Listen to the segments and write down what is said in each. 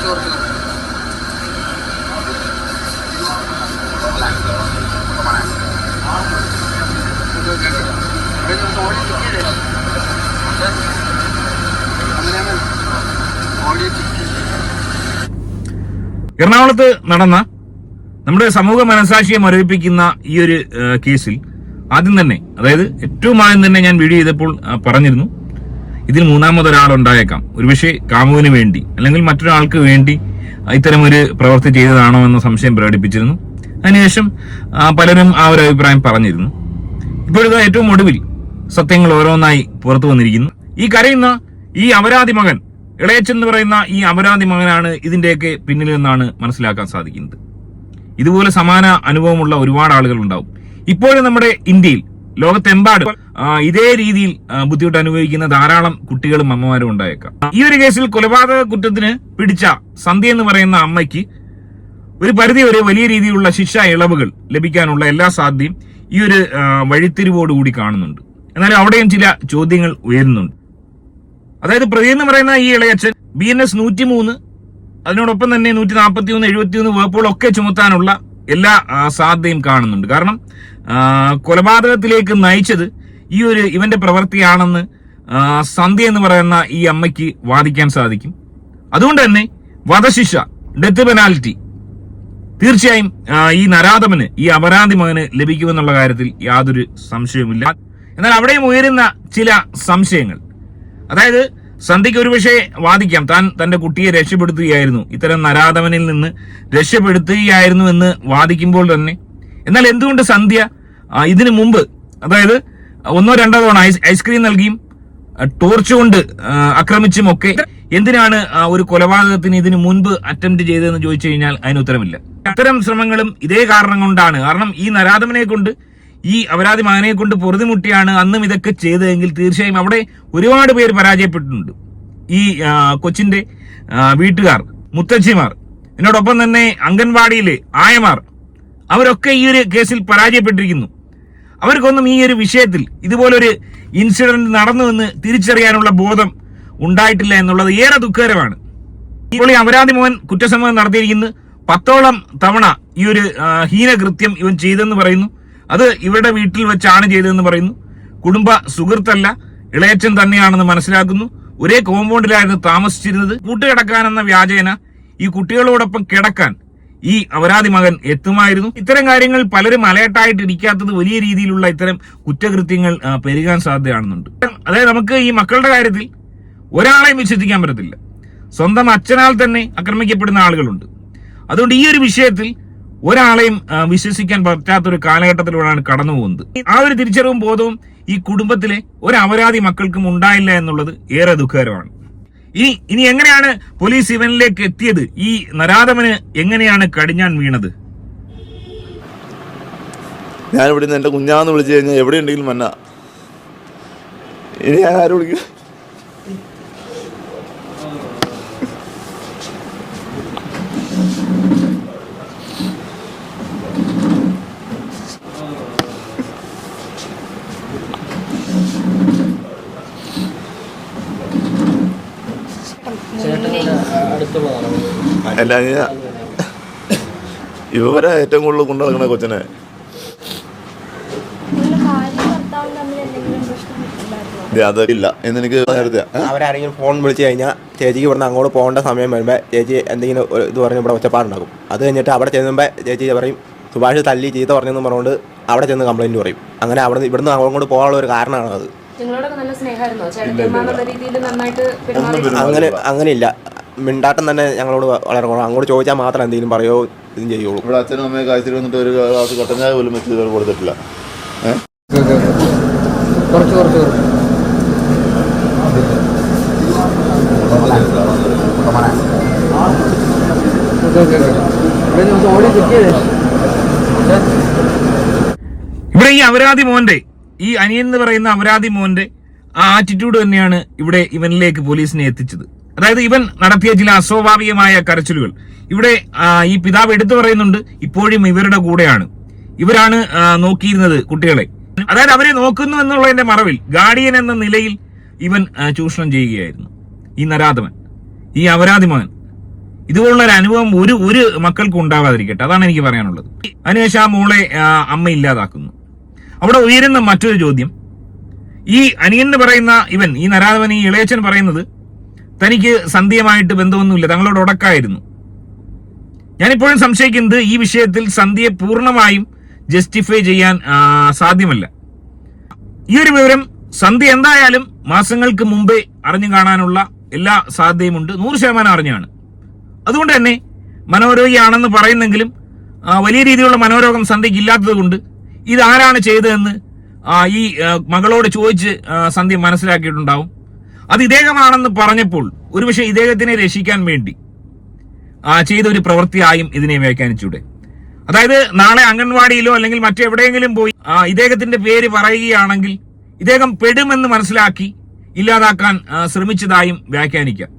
കുറച്ച് ഓർക്കുന്നത് എറണാകുളത്ത് നടന്ന നമ്മുടെ സമൂഹ മനസാക്ഷിയെ മരവിപ്പിക്കുന്ന ഈ ഒരു കേസിൽ ആദ്യം തന്നെ അതായത് ഏറ്റവും ആദ്യം തന്നെ ഞാൻ വീഡിയോ ചെയ്തപ്പോൾ പറഞ്ഞിരുന്നു. ഇതിൽ മൂന്നാമതൊരാൾ ഉണ്ടായേക്കാം ഒരുപക്ഷെ കാമുവിന് വേണ്ടി അല്ലെങ്കിൽ മറ്റൊരാൾക്ക് വേണ്ടി ഇത്തരം ഒരു പ്രവൃത്തി ചെയ്തതാണോ എന്ന സംശയം പ്രകടിപ്പിച്ചിരുന്നു. അതിനുശേഷം പലരും ആ ഒരു അഭിപ്രായം പറഞ്ഞിരുന്നു. ഇപ്പോഴത്തെ ഏറ്റവും ഒടുവിൽ സത്യങ്ങൾ ഓരോന്നായി പുറത്തു വന്നിരിക്കുന്നു. ഈ കരയുന്ന ഈ അപരാധി മകൻ ഇളയച്ചൻ എന്ന് പറയുന്ന ഈ അപരാധി മകനാണ് ഇതിന്റെയൊക്കെ പിന്നിൽ നിന്നാണ് മനസ്സിലാക്കാൻ സാധിക്കുന്നത്. ഇതുപോലെ സമാന അനുഭവമുള്ള ഒരുപാട് ആളുകൾ ഉണ്ടാവും. ഇപ്പോഴും നമ്മുടെ ഇന്ത്യയിൽ ലോകത്തെമ്പാടും ഇതേ രീതിയിൽ ബുദ്ധിമുട്ട് അനുഭവിക്കുന്ന ധാരാളം കുട്ടികളും അമ്മമാരും ഉണ്ടായേക്കാം. ഈ ഒരു കേസിൽ കൊലപാതക കുറ്റത്തിന് പിടിച്ച സന്ധ്യ എന്ന് പറയുന്ന അമ്മയ്ക്ക് ഒരു പരിധി വരെ വലിയ രീതിയിലുള്ള ശിക്ഷ ഇളവുകൾ ലഭിക്കാനുള്ള എല്ലാ സാധ്യതയും ഈ ഒരു വഴിത്തിരിവോടുകൂടി കാണുന്നുണ്ട്. എന്നാലും അവിടെയും ചില ചോദ്യങ്ങൾ ഉയരുന്നുണ്ട്. അതായത് പ്രതി എന്ന് പറയുന്ന ഈ ഇളയച്ചൻ ബി എൻ എസ് നൂറ്റി മൂന്ന് അതിനോടൊപ്പം തന്നെ നൂറ്റി നാൽപ്പത്തി ഒന്ന് എഴുപത്തി ഒന്ന് വകുപ്പുകളൊക്കെ ചുമത്താനുള്ള എല്ലാ സാധ്യതയും കാണുന്നുണ്ട്. കാരണം കൊലപാതകത്തിലേക്ക് നയിച്ചത് ഈ ഒരു ഇവന്റെ പ്രവൃത്തിയാണെന്ന് സന്ധ്യ എന്ന് പറയുന്ന ഈ അമ്മയ്ക്ക് വാദിക്കാൻ സാധിക്കും. അതുകൊണ്ട് തന്നെ വധശിക്ഷ ഡെത്ത് പെനാൽറ്റി തീർച്ചയായും ഈ നരാധമന് ഈ അപരാധി മകന് ലഭിക്കുമെന്നുള്ള കാര്യത്തിൽ യാതൊരു സംശയവുമില്ല. എന്നാൽ അവിടെയും ഉയരുന്ന ചില സംശയങ്ങൾ. അതായത് സന്ധ്യയ്ക്ക് ഒരുപക്ഷെ വാദിക്കാം. താൻ തന്റെ കുട്ടിയെ രക്ഷപ്പെടുത്തുകയായിരുന്നു. ഇത്തരം നരാധവനിൽ നിന്ന് രക്ഷപ്പെടുത്തുകയായിരുന്നു എന്ന് വാദിക്കുമ്പോൾ തന്നെ. എന്നാൽ എന്തുകൊണ്ട് സന്ധ്യ ഇതിനു മുമ്പ് അതായത് ഒന്നോ രണ്ടോ തവണ ഐസ് ഐസ്ക്രീം നൽകിയും ടോർച്ച് കൊണ്ട് ആക്രമിച്ചും ഒക്കെ എന്തിനാണ് ഒരു കൊലപാതകത്തിന് ഇതിനു മുൻപ് അറ്റംപ്റ്റ് ചെയ്തതെന്ന് ചോദിച്ചു കഴിഞ്ഞാൽ അതിന് ഉത്തരമില്ല. അത്തരം ശ്രമങ്ങളും ഇതേ കാരണം കൊണ്ടാണ്. കാരണം ഈ നരാധമനെ കൊണ്ട് ഈ അപരാധി മകനെ കൊണ്ട് പൊറുതിമുട്ടിയാണ് അന്നും ഇതൊക്കെ ചെയ്തതെങ്കിൽ തീർച്ചയായും അവിടെ ഒരുപാട് പേര് പരാജയപ്പെട്ടിട്ടുണ്ട്. ഈ കൊച്ചിന്റെ വീട്ടുകാർ മുത്തച്ഛിമാർ എന്നോടൊപ്പം തന്നെ അംഗൻവാടിയിലെ ആയമാർ അവരൊക്കെ ഈ ഒരു കേസിൽ പരാജയപ്പെട്ടിരിക്കുന്നു. അവർക്കൊന്നും ഈ ഒരു വിഷയത്തിൽ ഇതുപോലൊരു ഇൻസിഡന്റ് നടന്നുവെന്ന് തിരിച്ചറിയാനുള്ള ബോധം ഉണ്ടായിട്ടില്ല എന്നുള്ളത് ഏറെ ദുഃഖകരമാണ്. ഇപ്പോൾ ഈ അപരാധി മോഹൻ കുറ്റസമ്മതം നടത്തിയിരിക്കുന്നു. പത്തോളം തവണ ഈ ഒരു ഹീനകൃത്യം ഇവൻ ചെയ്തെന്ന് പറയുന്നു. അത് ഇവരുടെ വീട്ടിൽ വെച്ചാണ് ചെയ്തതെന്ന് പറയുന്നു. കുടുംബ സുഹൃത്തല്ല ഇളയച്ചൻ തന്നെയാണെന്ന് മനസ്സിലാക്കുന്നു. ഒരേ കോമ്പൗണ്ടിലായിരുന്നു താമസിച്ചിരുന്നത്. കൂട്ടുകിടക്കാനെന്ന വ്യാജേന ഈ കുട്ടികളോടൊപ്പം കിടക്കാൻ ഈ അപരാധി മകൻ എത്തുമായിരുന്നു. ഇത്തരം കാര്യങ്ങൾ പലരും അലേർട്ടായിട്ട് ഇരിക്കാത്തത് വലിയ രീതിയിലുള്ള ഇത്തരം കുറ്റകൃത്യങ്ങൾ പെരുകാൻ സാധ്യതയാണെന്നുണ്ട്. അതായത് നമുക്ക് ഈ മക്കളുടെ കാര്യത്തിൽ ഒരാളെയും വിശ്വസിക്കാൻ പറ്റത്തില്ല. സ്വന്തം അച്ഛനാൽ തന്നെ ആക്രമിക്കപ്പെടുന്ന ആളുകളുണ്ട്. അതുകൊണ്ട് ഈ ഒരു വിഷയത്തിൽ ഒരാളെയും വിശ്വസിക്കാൻ പറ്റാത്ത ഒരു കാലഘട്ടത്തിലൂടെയാണ് കടന്നു പോകുന്നത്. ആ ഒരു തിരിച്ചറിവും ബോധവും ഈ കുടുംബത്തിലെ ഒരു അപരാധി മക്കൾക്കും ഉണ്ടായില്ല എന്നുള്ളത് ഏറെ ദുഃഖകരമാണ്. ഇനി ഇനി എങ്ങനെയാണ് പോലീസ് ഇവനിലേക്ക് എത്തിയത്? ഈ നരാധമന് എങ്ങനെയാണ് കടിഞ്ഞാൻ വീണത്? ഞാൻ ഇവിടെ നിന്ന് എന്റെ കുഞ്ഞാന്ന് വിളിച്ചു കഴിഞ്ഞാൽ എവിടെ ഉണ്ടെങ്കിലും മന്ന ഇനി ഞാൻ ആരും വിളിക്കും അല്ല ഇവരാ ഇവരെ ഏറ്റവും കൂടുതൽ കൊണ്ടു നടക്കണ കൊച്ചനെ അതില്ല. എന്നെനിക്ക് അവരാരെങ്കിലും ഫോൺ വിളിച്ചു കഴിഞ്ഞാൽ ചേച്ചിക്ക് ഇവിടുന്ന് അങ്ങോട്ട് പോകേണ്ട സമയം വരുമ്പോൾ ചേച്ചി എന്തെങ്കിലും ഒരു ഇത് പറഞ്ഞ് ഇവിടെ ഒച്ചപ്പാടുണ്ടാക്കും അത് കഴിഞ്ഞിട്ട് അവിടെ ചെന്നുമ്പോൾ ചേച്ചി പറയും സുഭാഷ് തല്ലി ചീത്ത പറഞ്ഞെന്ന് പറഞ്ഞുകൊണ്ട് അവിടെ ചെന്ന് കംപ്ലൈന്റ് പറയും. അങ്ങനെ അവിടെ ഇവിടുന്ന് അങ്ങോട്ട് പോകാനുള്ള ഒരു കാരണമാണ് അത് പെരുമാറി അങ്ങനെ അങ്ങനെയില്ല. മിണ്ടാട്ടം തന്നെ ഞങ്ങളോട് വളരെ കുറവ്. അങ്ങോട്ട് ചോദിച്ചാൽ മാത്രം എന്തെങ്കിലും പറയോ ഇതും ചെയ്യുള്ളൂ. ഇവിടെ അച്ഛനും അമ്മയും കാഴ്ചയിൽ വന്നിട്ട് ഒരു ഗ്ലാസ് കട്ടൻ ചായ പോലും വെച്ച് ഇതുവരെ കൊടുത്തിട്ടില്ല. കുറച്ച് കുറച്ച് ഇവിടെ ഈ അപരാധി മോന്റെ ഈ അനിയൻ എന്ന് പറയുന്ന അപരാധി മോന്റെ ആ ആറ്റിറ്റ്യൂഡ് തന്നെയാണ് ഇവിടെ ഇവനിലേക്ക് പോലീസിനെ എത്തിച്ചത്. അതായത് ഇവൻ നടത്തിയ ചില അസ്വാഭാവികമായ കരച്ചിലുകൾ. ഇവിടെ ഈ പിതാവ് എടുത്തു പറയുന്നുണ്ട് ഇപ്പോഴും ഇവരുടെ കൂടെയാണ്. ഇവരാണ് നോക്കിയിരുന്നത് കുട്ടികളെ. അതായത് അവരെ നോക്കുന്നു എന്നുള്ളതിന്റെ മറവിൽ ഗാർഡിയൻ എന്ന നിലയിൽ ഇവൻ ചൂഷണം ചെയ്യുകയായിരുന്നു. ഈ നരാധമൻ ഈ അപരാധി മകൻ. ഇതുപോലുള്ള ഒരു അനുഭവം ഒരു ഒരു മക്കൾക്കും ഉണ്ടാവാതിരിക്കട്ടെ. അതാണ് എനിക്ക് പറയാനുള്ളത്. അതിനുശേഷം ആ മോളെ അമ്മ ഇല്ലാതാക്കുന്നു. അവിടെ ഉയരുന്ന മറ്റൊരു ചോദ്യം. ഈ അനിയൻ പറയുന്ന ഇവൻ ഈ നരാധവൻ ഈ ഇളയച്ചൻ പറയുന്നത് തനിക്ക് സന്ധ്യയുമായിട്ട് ബന്ധമൊന്നുമില്ല. തങ്ങളോട് ഉടക്കായിരുന്നു ഞാനിപ്പോഴും സംശയിക്കുന്നത് ഈ വിഷയത്തിൽ സന്ധ്യയെ പൂർണമായും ജസ്റ്റിഫൈ ചെയ്യാൻ സാധ്യമല്ല. ഈ ഒരു വിവരം സന്ധ്യ എന്തായാലും മാസങ്ങൾക്ക് മുമ്പേ അറിഞ്ഞു കാണാനുള്ള എല്ലാ സാധ്യതയുമുണ്ട്. നൂറ് ശതമാനം അറിഞ്ഞാണ്. അതുകൊണ്ട് തന്നെ മനോരോഗിയാണെന്ന് പറയുന്നെങ്കിലും വലിയ രീതിയിലുള്ള മനോരോഗം സന്ധ്യയ്ക്ക് ഇല്ലാത്തത് കൊണ്ട് ഇതാരാണ് ചെയ്തതെന്ന് ഈ മകളോട് ചോദിച്ച് സന്ധ്യ മനസ്സിലാക്കിയിട്ടുണ്ടാവും. അത് ഇദ്ദേഹമാണെന്ന് പറഞ്ഞപ്പോൾ ഒരുപക്ഷെ ഇദ്ദേഹത്തിനെ രക്ഷിക്കാൻ വേണ്ടി ചെയ്ത ഒരു പ്രവൃത്തിയായും ഇതിനെ വ്യാഖ്യാനിച്ചൂടെ. അതായത് നാളെ അംഗൻവാടിയിലോ അല്ലെങ്കിൽ മറ്റെവിടെയെങ്കിലും പോയി ഇദ്ദേഹത്തിന്റെ പേര് പറയുകയാണെങ്കിൽ ഇദ്ദേഹം പെടുമെന്ന് മനസ്സിലാക്കി ഇല്ലാതാക്കാൻ ശ്രമിച്ചതായും വ്യാഖ്യാനിക്കാം.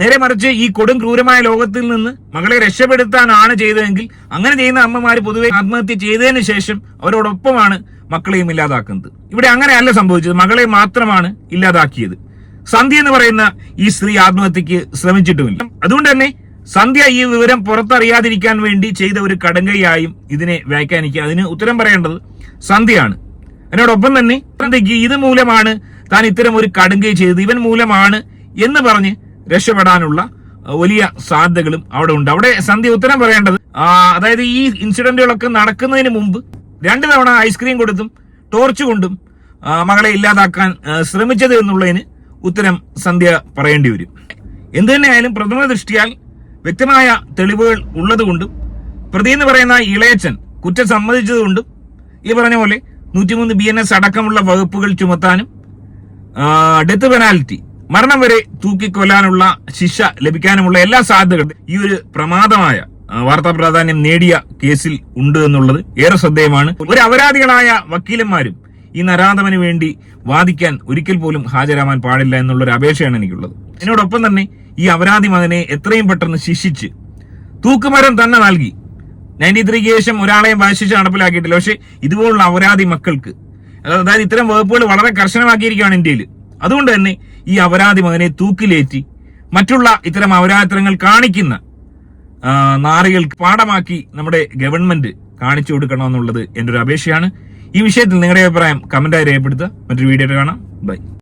നേരെ മറിച്ച് ഈ കൊടും ക്രൂരമായ ലോകത്തിൽ നിന്ന് മകളെ രക്ഷപ്പെടുത്താനാണ് ചെയ്തതെങ്കിൽ അങ്ങനെ ചെയ്യുന്ന അമ്മമാർ പൊതുവെ ആത്മഹത്യ ചെയ്തതിനു ശേഷം അവരോടൊപ്പമാണ് മക്കളെയും ഇല്ലാതാക്കുന്നത്. ഇവിടെ അങ്ങനെയല്ല സംഭവിച്ചത്. മകളെ മാത്രമാണ് ഇല്ലാതാക്കിയത്. സന്ധ്യ എന്ന് പറയുന്ന ഈ സ്ത്രീ ആത്മഹത്യക്ക് ശ്രമിച്ചിട്ടുമില്ല. അതുകൊണ്ട് തന്നെ സന്ധ്യ ഈ വിവരം പുറത്തറിയാതിരിക്കാൻ വേണ്ടി ചെയ്ത ഒരു കടങ്കയായും ഇതിനെ വ്യാഖ്യാനിക്കുക. അതിന് ഉത്തരം പറയേണ്ടത് സന്ധ്യയാണ്. അതിനോടൊപ്പം തന്നെ സന്ധ്യയ്ക്ക് ഇത് മൂലമാണ് താൻ ഇത്തരം ഒരു കടുങ്കൈ ചെയ്തത്. ഇവൻ മൂലമാണ് എന്ന് പറഞ്ഞ് രക്ഷപ്പെടാനുള്ള വലിയ സാധ്യതകളും അവിടെ ഉണ്ട്. അവിടെ സന്ധ്യ ഉത്തരം പറയേണ്ടത് അതായത് ഈ ഇൻസിഡന്റുകളൊക്കെ നടക്കുന്നതിന് മുമ്പ് രണ്ടു തവണ ഐസ്ക്രീം കൊടുത്തും ടോർച്ച് കൊണ്ടും മകളെ ഇല്ലാതാക്കാൻ ശ്രമിച്ചത് എന്നുള്ളതിന് ഉത്തരം സന്ധ്യ പറയേണ്ടി വരും. എന്തു തന്നെയായാലും പ്രഥമ ദൃഷ്ടിയാൽ വ്യക്തമായ തെളിവുകൾ ഉള്ളതുകൊണ്ടും പ്രതി എന്ന് പറയുന്ന ഇളയച്ചൻ കുറ്റം സമ്മതിച്ചതുകൊണ്ടും ഈ പറഞ്ഞ പോലെ നൂറ്റിമൂന്ന് ബി എൻ എസ് അടക്കമുള്ള വകുപ്പുകൾ ചുമത്താനും ഡെത്ത് പെനാൽറ്റി മരണം വരെ തൂക്കിക്കൊല്ലാനുള്ള ശിക്ഷ ലഭിക്കാനുമുള്ള എല്ലാ സാധ്യതകളും ഈ ഒരു പ്രമാദമായ വാർത്താ പ്രാധാന്യം നേടിയ കേസിൽ ഉണ്ട് എന്നുള്ളത് ഏറെ ശ്രദ്ധേയമാണ്. ഒരു അപരാധികളായ വക്കീലന്മാരും ഈ നരാധവന് വേണ്ടി വാദിക്കാൻ ഒരിക്കൽ പോലും ഹാജരാവാൻ പാടില്ല എന്നുള്ളൊരു അപേക്ഷയാണ് എനിക്കുള്ളത്. എന്നോടൊപ്പം തന്നെ ഈ അപരാധി മകനെ എത്രയും പെട്ടെന്ന് ശിക്ഷിച്ച് തൂക്കുമരം തന്നെ നൽകി. നയന്റി ത്രീക്ക് ശേഷം ഒരാളെയും വശിച്ച് നടപ്പിലാക്കിയിട്ടില്ല. പക്ഷെ ഇതുപോലുള്ള അപരാധി മക്കൾക്ക് അതായത് ഇത്തരം വകുപ്പുകൾ വളരെ കർശനമാക്കിയിരിക്കുകയാണ് ഇന്ത്യയിൽ. അതുകൊണ്ട് തന്നെ ഈ അപരാധി മകനെ തൂക്കിലേറ്റി മറ്റുള്ള ഇത്തരം അപരാധങ്ങൾ കാണിക്കുന്ന നാറികൾക്ക് പാഠമാക്കി നമ്മുടെ ഗവൺമെന്റ് കാണിച്ചു കൊടുക്കണമെന്നുള്ളത് എന്റെ ഒരു അപേക്ഷയാണ്. ഈ വിഷയത്തിൽ നിങ്ങളുടെ അഭിപ്രായം കമന്റായി രേഖപ്പെടുത്തുക. മറ്റൊരു വീഡിയോ കാണാം. ബൈ